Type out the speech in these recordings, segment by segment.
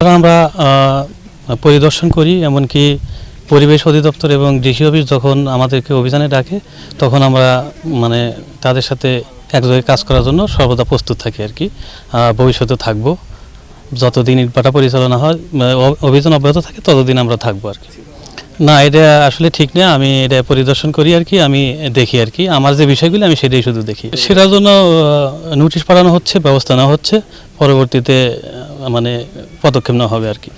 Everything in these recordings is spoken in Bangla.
আমরা পরিদর্শন করি, এমনকি পরিবেশ অধিদপ্তর এবং ডিসি অফিস যখন আমাদেরকে অভিযানে ডাকে, তখন আমরা মানে তাদের সাথে একযোগে কাজ করার জন্য সর্বদা প্রস্তুত থাকি আর কি। ভবিষ্যতে থাকব। যতদিন ইটভাটা পরিচালনা হয় অভিযান অব্যাহত থাকে, ততদিন আমরা থাকব আর কি। না, এটা আসলে ঠিক না, আমি এটা পরিদর্শন করি আর কি, আমি দেখি আর কি। আমার যে বিষয়গুলি, আমি সেটাই শুধু দেখি। সেটার জন্য নোটিশ পাঠানো হচ্ছে, ব্যবস্থা নেওয়া হচ্ছে। পরবর্তীতে মানে পদক্ষেপ নেওয়া হবে আর কি।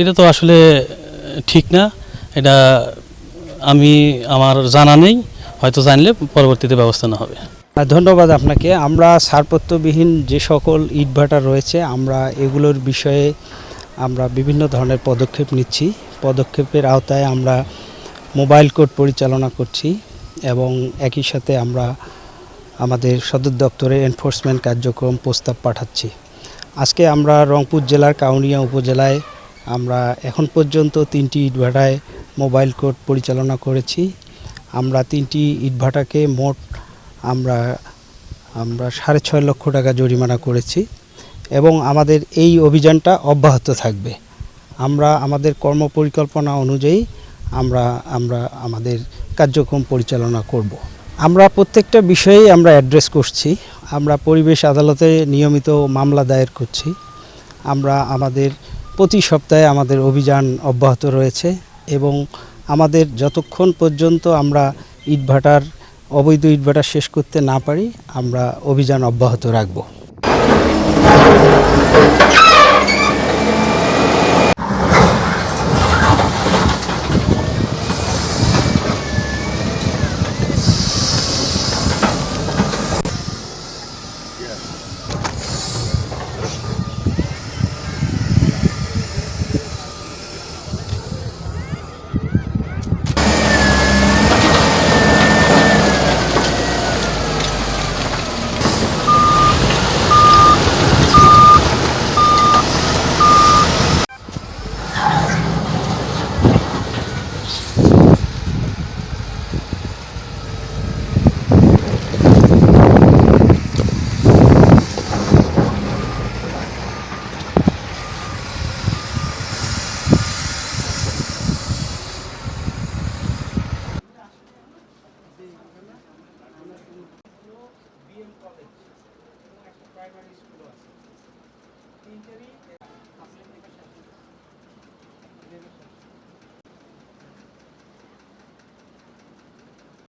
এটা তো আসলে ঠিক না। এটা আমি, আমার জানা নেই। হয়তো জানলে পরবর্তীতে ব্যবস্থা না হবে। ধন্যবাদ আপনাকে। আমরা ছাড়পত্রবিহীন যে সকল ইটভাটা রয়েছে, আমরা এগুলোর বিষয়ে আমরা বিভিন্ন ধরনের পদক্ষেপ নিচ্ছি। পদক্ষেপের আওতায় আমরা মোবাইল কোড পরিচালনা করছি এবং একই সাথে আমরা আমাদের সদর দপ্তরে এনফোর্সমেন্ট কার্যক্রম প্রস্তাব পাঠাচ্ছি। আজকে আমরা রংপুর জেলার কাউনিয়া উপজেলায় আমরা এখন পর্যন্ত তিনটি ইটভাটায় মোবাইল কোড পরিচালনা করেছি। আমরা তিনটি ইটভাটাকে মোট আমরা আমরা সাড়ে ছয় লক্ষ টাকা জরিমানা করেছি এবং আমাদের এই অভিযানটা অব্যাহত থাকবে। আমরা, আমাদের কর্মপরিকল্পনা অনুযায়ী আমরা আমরা আমাদের কার্যক্রম পরিচালনা করব। আমরা প্রত্যেকটা বিষয়েই আমরা অ্যাড্রেস করছি। আমরা পরিবেশ আদালতে নিয়মিত মামলা দায়ের করছি। আমরা আমাদের প্রতি সপ্তাহে আমাদের অভিযান অব্যাহত রয়েছে এবং আমাদের যতক্ষণ পর্যন্ত আমরা ইটভাটার, অবৈধ ইটভাটা শেষ করতে না পারি, আমরা অভিযান অব্যাহত রাখব। প্রাইমারি স্কুলও আছে। তিনটারই